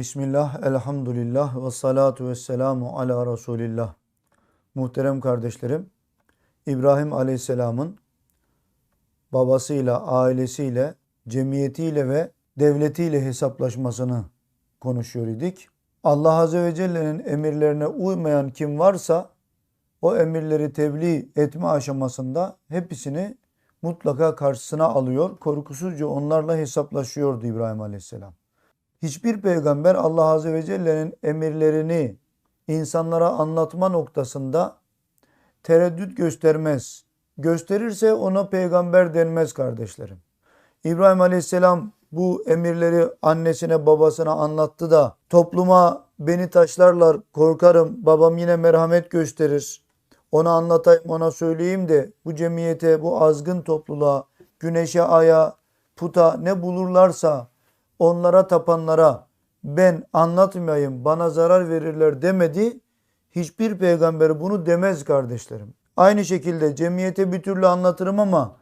Bismillah, elhamdülillah ve salatu ve selamu ala Resulillah. Muhterem kardeşlerim, İbrahim Aleyhisselam'ın babasıyla, ailesiyle, cemiyetiyle ve devletiyle hesaplaşmasını konuşuyor idik. Allah Azze ve Celle'nin emirlerine uymayan kim varsa o emirleri tebliğ etme aşamasında hepsini mutlaka karşısına alıyor. Korkusuzca onlarla hesaplaşıyordu İbrahim Aleyhisselam. Hiçbir peygamber Allah Azze ve Celle'nin emirlerini insanlara anlatma noktasında tereddüt göstermez. Gösterirse ona peygamber denmez kardeşlerim. İbrahim Aleyhisselam bu emirleri annesine babasına anlattı da topluma beni taşlarlar korkarım babam yine merhamet gösterir. Ona anlatayım ona söyleyeyim de bu cemiyete bu azgın topluluğa güneşe aya puta ne bulurlarsa onlara tapanlara ben anlatmayayım bana zarar verirler demedi. Hiçbir peygamber bunu demez kardeşlerim. Aynı şekilde cemiyete bir türlü anlatırım ama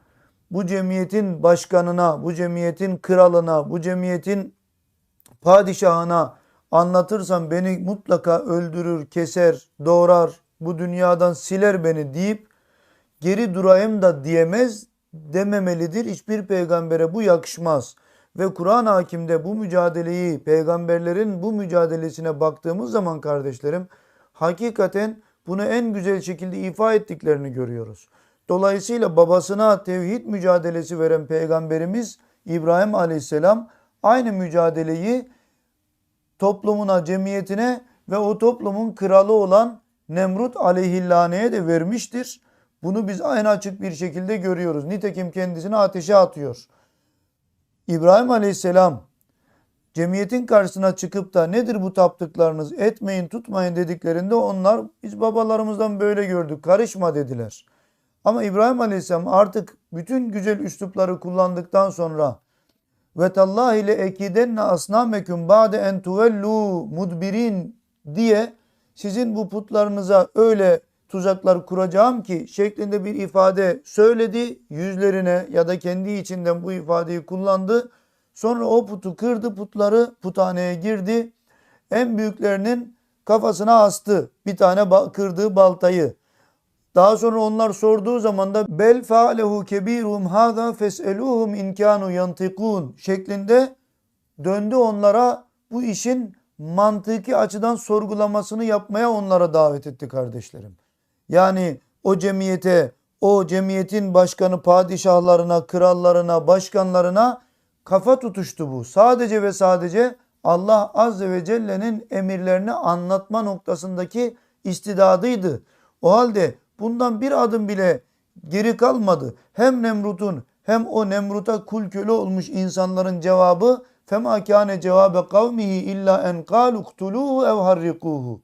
bu cemiyetin başkanına, bu cemiyetin kralına, bu cemiyetin padişahına anlatırsam beni mutlaka öldürür, keser, doğrar, bu dünyadan siler beni deyip geri durayım da diyemez dememelidir. Hiçbir peygambere bu yakışmaz. Ve Kur'an hakimde bu mücadeleyi, peygamberlerin bu mücadelesine baktığımız zaman kardeşlerim, hakikaten bunu en güzel şekilde ifa ettiklerini görüyoruz. Dolayısıyla babasına tevhid mücadelesi veren peygamberimiz İbrahim Aleyhisselam aynı mücadeleyi toplumuna, cemiyetine ve o toplumun kralı olan Nemrut aleyhillaneye de vermiştir. Bunu biz aynı açık bir şekilde görüyoruz. Nitekim kendisini ateşe atıyor. İbrahim aleyhisselam cemiyetin karşısına çıkıp da nedir bu taptıklarınız etmeyin tutmayın dediklerinde onlar biz babalarımızdan böyle gördük karışma dediler. Ama İbrahim aleyhisselam artık bütün güzel üslupları kullandıktan sonra ve tallahi le ekidenne asnamekum ba'de en tuvellu mudbirin diye sizin bu putlarınıza öyle tuzaklar kuracağım ki şeklinde bir ifade söyledi. Yüzlerine ya da kendi içinden bu ifadeyi kullandı. Sonra o putu kırdı putları puthaneye girdi. En büyüklerinin kafasına astı bir tane kırdığı baltayı. Daha sonra onlar sorduğu zaman da bel faalehu kebirum hada fes'eluhum inkanu yantikun şeklinde döndü onlara bu işin mantıki açıdan sorgulamasını yapmaya onlara davet etti kardeşlerim. Yani o cemiyete, o cemiyetin başkanı padişahlarına, krallarına, başkanlarına kafa tutuştu bu. Sadece ve sadece Allah Azze ve Celle'nin emirlerini anlatma noktasındaki istidadıydı. O halde bundan bir adım bile geri kalmadı. Hem Nemrut'un hem o Nemrut'a kul köle olmuş insanların cevabı kâne cevabe kavmihi illa en kâlu ktuluhu ev harrikuhu.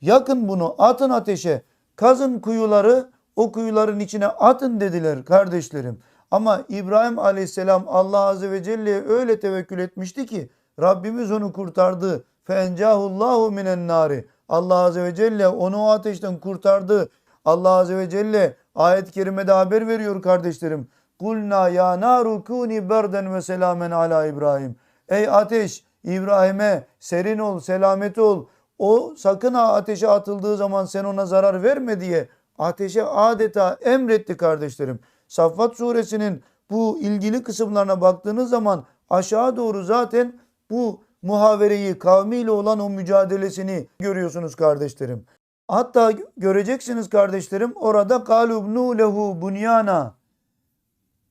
Yakın bunu atın ateşe, kazın kuyuları, o kuyuların içine atın dediler kardeşlerim. Ama İbrahim aleyhisselam Allah azze ve celle'ye öyle tevekkül etmişti ki Rabbimiz onu kurtardı. Fencahullahu minen nari. Allah azze ve celle onu o ateşten kurtardı. Allah azze ve celle ayet-i kerimede haber veriyor kardeşlerim. Kulna ya naru kuni berden ve selamen ala İbrahim. Ey ateş İbrahim'e serin ol, selamet ol. O sakın ha ateşe atıldığı zaman sen ona zarar verme diye ateşe adeta emretti kardeşlerim. Saffat suresinin bu ilgili kısımlarına baktığınız zaman aşağı doğru zaten bu muhavereyi kavmiyle olan o mücadelesini görüyorsunuz kardeşlerim. Hatta göreceksiniz kardeşlerim orada kalubnu lehu bunyana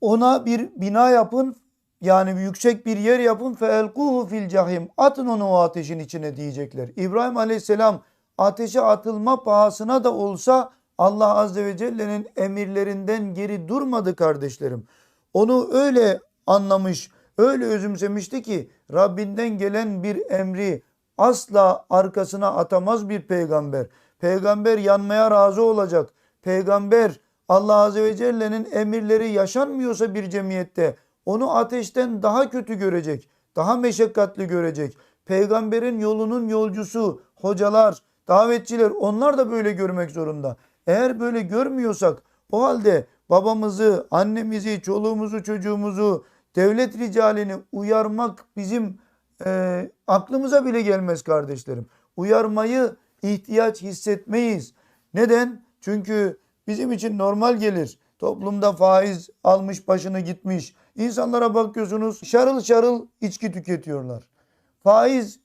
ona bir bina yapın yani yüksek bir yer yapın fe elkuhu fil cahim. Atın onu o ateşin içine diyecekler. İbrahim Aleyhisselam ateşe atılma pahasına da olsa Allah Azze ve Celle'nin emirlerinden geri durmadı kardeşlerim. Onu öyle anlamış, öyle özümsemişti ki Rabbinden gelen bir emri asla arkasına atamaz bir peygamber. Peygamber yanmaya razı olacak. Peygamber Allah Azze ve Celle'nin emirleri yaşanmıyorsa bir cemiyette onu ateşten daha kötü görecek, daha meşakkatli görecek. Peygamberin yolunun yolcusu, hocalar, davetçiler onlar da böyle görmek zorunda. Eğer böyle görmüyorsak o halde babamızı, annemizi, çoluğumuzu, çocuğumuzu, devlet ricalini uyarmak bizim e, aklımıza bile gelmez kardeşlerim. Uyarmayı ihtiyaç hissetmeyiz. Neden? Çünkü bizim için normal gelir. Toplumda faiz almış başını gitmiş. İnsanlara bakıyorsunuz şarıl şarıl içki tüketiyorlar. Faiz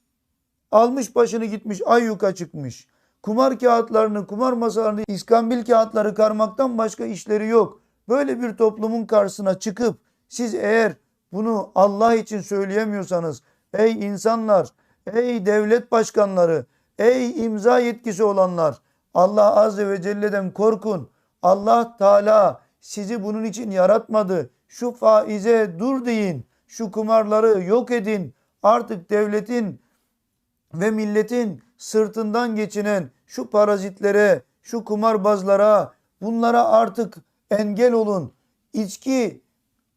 almış başını gitmiş ayyuka çıkmış. Kumar kağıtlarını, kumar masalarını, iskambil kağıtları karmaktan başka işleri yok. Böyle bir toplumun karşısına çıkıp siz eğer bunu Allah için söyleyemiyorsanız ey insanlar, ey devlet başkanları, ey imza yetkisi olanlar Allah Azze ve Celle'den korkun. Allah Teala sizi bunun için yaratmadı. Şu faize dur deyin. Şu kumarları yok edin. Artık devletin ve milletin sırtından geçinen şu parazitlere, şu kumarbazlara, bunlara artık engel olun. İçki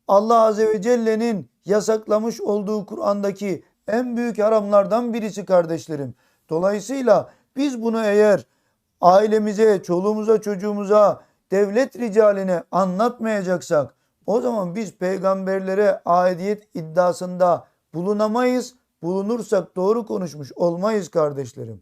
Allah Azze ve Celle'nin yasaklamış olduğu Kur'an'daki en büyük haramlardan birisi kardeşlerim. Dolayısıyla biz bunu eğer ailemize, çoluğumuza, çocuğumuza, devlet ricaline anlatmayacaksak o zaman biz peygamberlere aidiyet iddiasında bulunamayız. Bulunursak doğru konuşmuş olmayız kardeşlerim.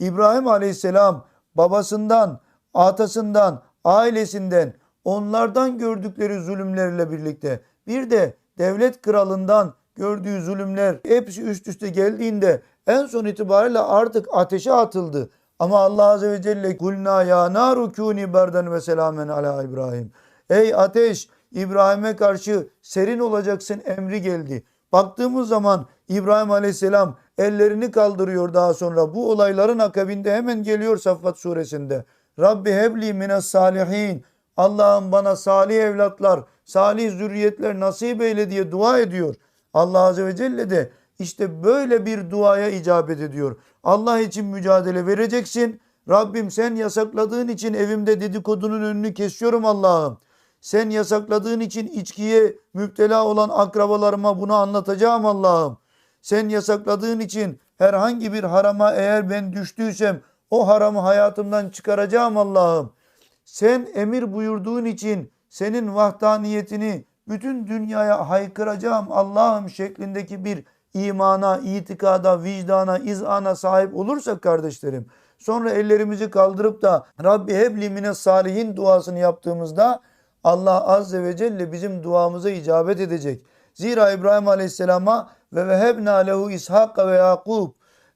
İbrahim Aleyhisselam babasından, atasından, ailesinden, onlardan gördükleri zulümlerle birlikte bir de devlet kralından gördüğü zulümler hepsi üst üste geldiğinde en son itibariyle artık ateşe atıldı. Ama Allah Azze ve Celle kulna ya naru kuni berden ve selamen ala İbrahim. Ey ateş İbrahim'e karşı serin olacaksın emri geldi. Baktığımız zaman İbrahim Aleyhisselam ellerini kaldırıyor daha sonra. Bu olayların akabinde hemen geliyor Saffat suresinde. Rabbi hebli mines salihin. Allah'ım bana salih evlatlar, salih zürriyetler nasip eyle diye dua ediyor. Allah Azze ve Celle de işte böyle bir duaya icabet ediyor. Allah için mücadele vereceksin. Rabbim sen yasakladığın için evimde dedikodunun önünü kesiyorum Allah'ım. Sen yasakladığın için içkiye müptela olan akrabalarıma bunu anlatacağım Allah'ım. Sen yasakladığın için herhangi bir harama eğer ben düştüysem o haramı hayatımdan çıkaracağım Allah'ım. Sen emir buyurduğun için senin vahdaniyetini bütün dünyaya haykıracağım Allah'ım şeklindeki bir imana, itikada, vicdana, izana sahip olursak kardeşlerim sonra ellerimizi kaldırıp da Rabbi hebli mine salihin duasını yaptığımızda Allah Azze ve Celle bizim duamıza icabet edecek. Zira İbrahim Aleyhisselam'a ve vehebna lehu İshak ve Yakub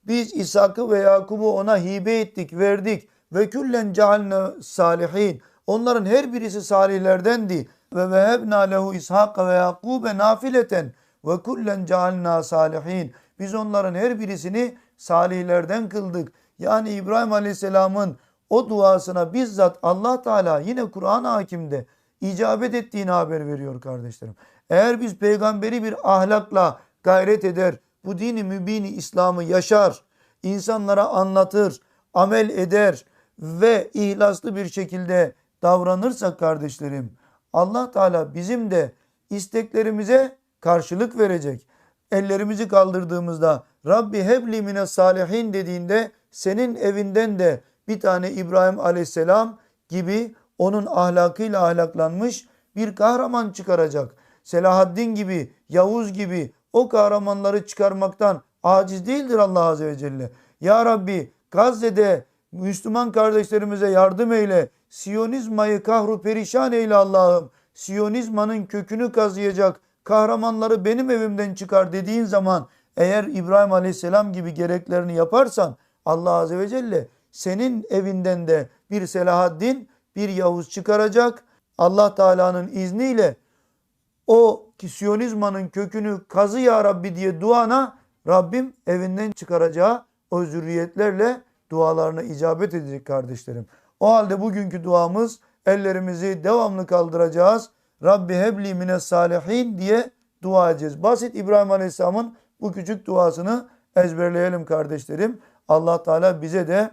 biz İshak'ı ve Yakub'u ona hibe ettik, verdik ve küllen cealne salihin. Onların her birisi salihlerdendi. Ve vehebna lehu İshak ve Yakub'e nafileten ve kullen cealna salihin. Biz onların her birisini salihlerden kıldık. Yani İbrahim Aleyhisselam'ın o duasına bizzat Allah Teala yine Kur'an hakimde icabet ettiğini haber veriyor kardeşlerim. Eğer biz peygamberi bir ahlakla gayret eder, bu dini mübini İslam'ı yaşar, insanlara anlatır, amel eder ve ihlaslı bir şekilde davranırsak kardeşlerim, Allah Teala bizim de isteklerimize karşılık verecek. Ellerimizi kaldırdığımızda Rabbi hebli mine salihin dediğinde senin evinden de bir tane İbrahim aleyhisselam gibi onun ahlakıyla ahlaklanmış bir kahraman çıkaracak. Selahaddin gibi, Yavuz gibi o kahramanları çıkarmaktan aciz değildir Allah Azze ve Celle. Ya Rabbi Gazze'de Müslüman kardeşlerimize yardım eyle. Siyonizmayı kahru perişan eyle Allah'ım. Siyonizmanın kökünü kazıyacak kahramanları benim evimden çıkar dediğin zaman eğer İbrahim Aleyhisselam gibi gereklerini yaparsan Allah Azze ve Celle senin evinden de bir Selahaddin bir Yavuz çıkaracak. Allah Teala'nın izniyle o Siyonizmanın kökünü kazı ya Rabbi diye duana Rabbim evinden çıkaracağı o zürriyetlerle dualarına icabet edecek kardeşlerim. O halde bugünkü duamız ellerimizi devamlı kaldıracağız. Rabbi hebli mine salihin diye dua edeceğiz. Basit İbrahim Aleyhisselam'ın bu küçük duasını ezberleyelim kardeşlerim. Allah Teala bize de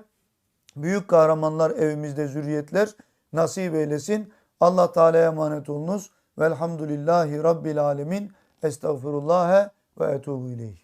büyük kahramanlar evimizde zürriyetler nasip eylesin. Allah Teala'ya emanet olunuz. Velhamdülillahi Rabbil alemin. Estağfirullah ve etubu ileyh.